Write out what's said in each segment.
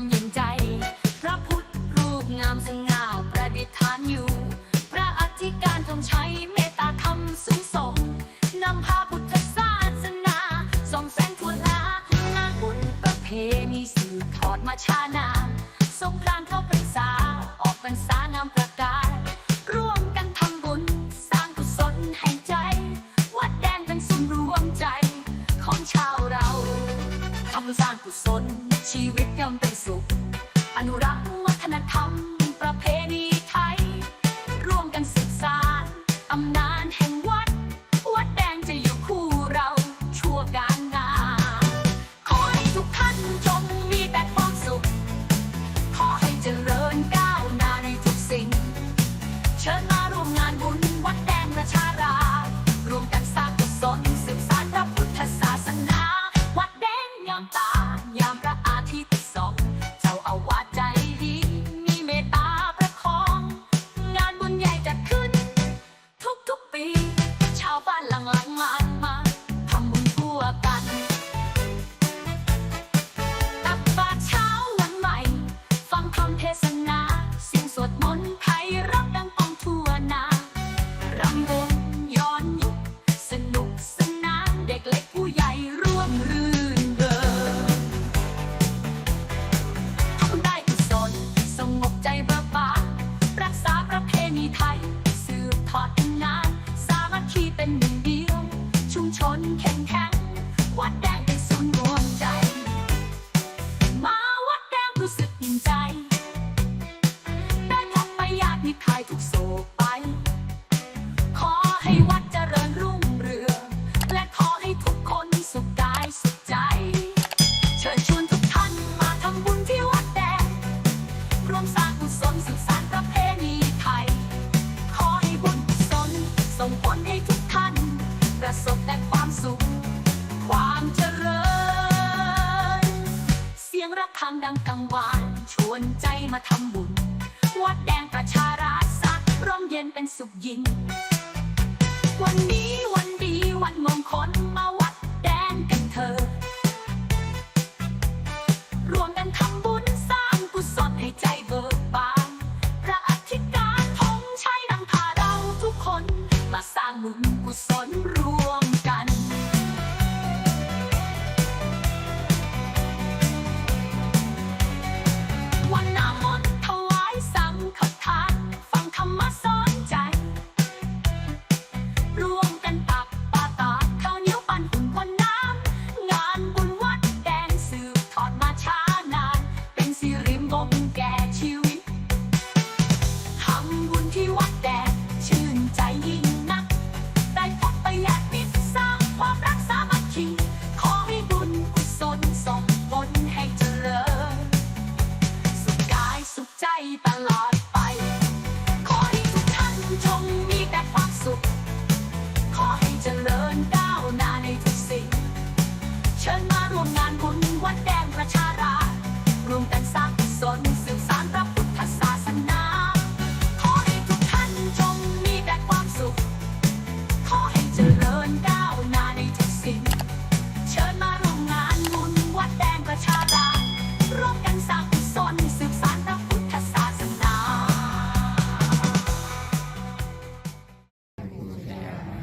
มเย็นใจ พระพุทธรูปงามสง่าประดิษฐานอยู่ พระอธิการทรงใช้เมตตาธรรมสูงส่งนำพาพุทธศาสนาส่องแสงทั่วลาหน้าบุญประเพณีสืบทอดมาช้านานสงกรานเข้าปริษาออกพรรษานำประกาศร่วมกันทำบุญ สร้างกุศลให้ใจ วัดแดงเป็นศูนย์รวมใจของชาวเรา ทำสร้างกุศล ชีวิตย่อมเป็นสุข อนุรักษ์วัฒนธรรม ประเพณีไทย ร่วมกันสืบสานอำนาจแห่ง ยงระฆังดังกังวาน ชวนใจมาทำบุญ วัดแดงประชาราสักร่มเย็นเป็นสุขยินวันนี้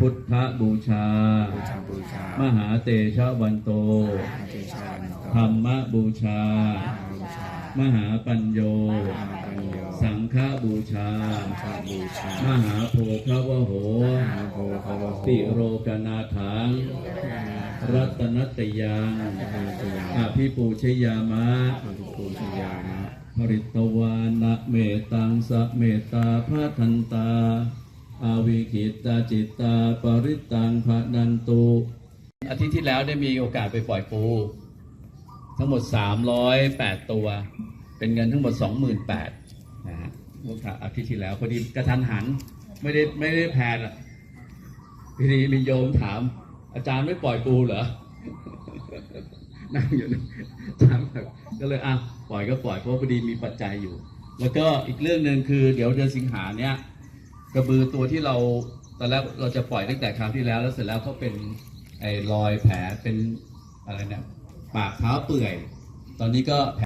พุทธบูชา มหาเตชะวันโต ธรรมบูชา มหาปัญโย สังฆบูชา มหาโพคาวโห ติโรกนาถังรัตนตยังอภิปูชยามะปริตวานะเมตังสะเมตตาพระทันตา อวิกิตาจิตตาปริตังภะนันตุอาทิตย์ที่แล้วได้มีโอกาสไปปล่อยปู ทั้งหมด 308 ตัว เป็นเงินทั้งหมด 28,000นะฮะเมื่ออาทิตย์ที่แล้วพอดีกระทันหันไม่ได้ไม่ได้แพลนอะทีนี้มีโยมถาม อาจารย์ไม่ปล่อยปูเหรอนั่งอยู่ถามก็เลยอะปล่อยก็ปล่อยเพราะพอดีมีปัจจัยอยู่ แล้วก็อีกเรื่องหนึ่งคือ เดี๋ยวเดือนสิงหาเนี้ย กระบือตัวที่เราตอนแรกเราจะปล่อยตั้งแต่คราวที่แล้ว แล้วเสร็จแล้วเขาเป็นไอ้รอยแผลเป็นอะไรเนี่ยปากเท้าเปื่อย ตอนนี้ก็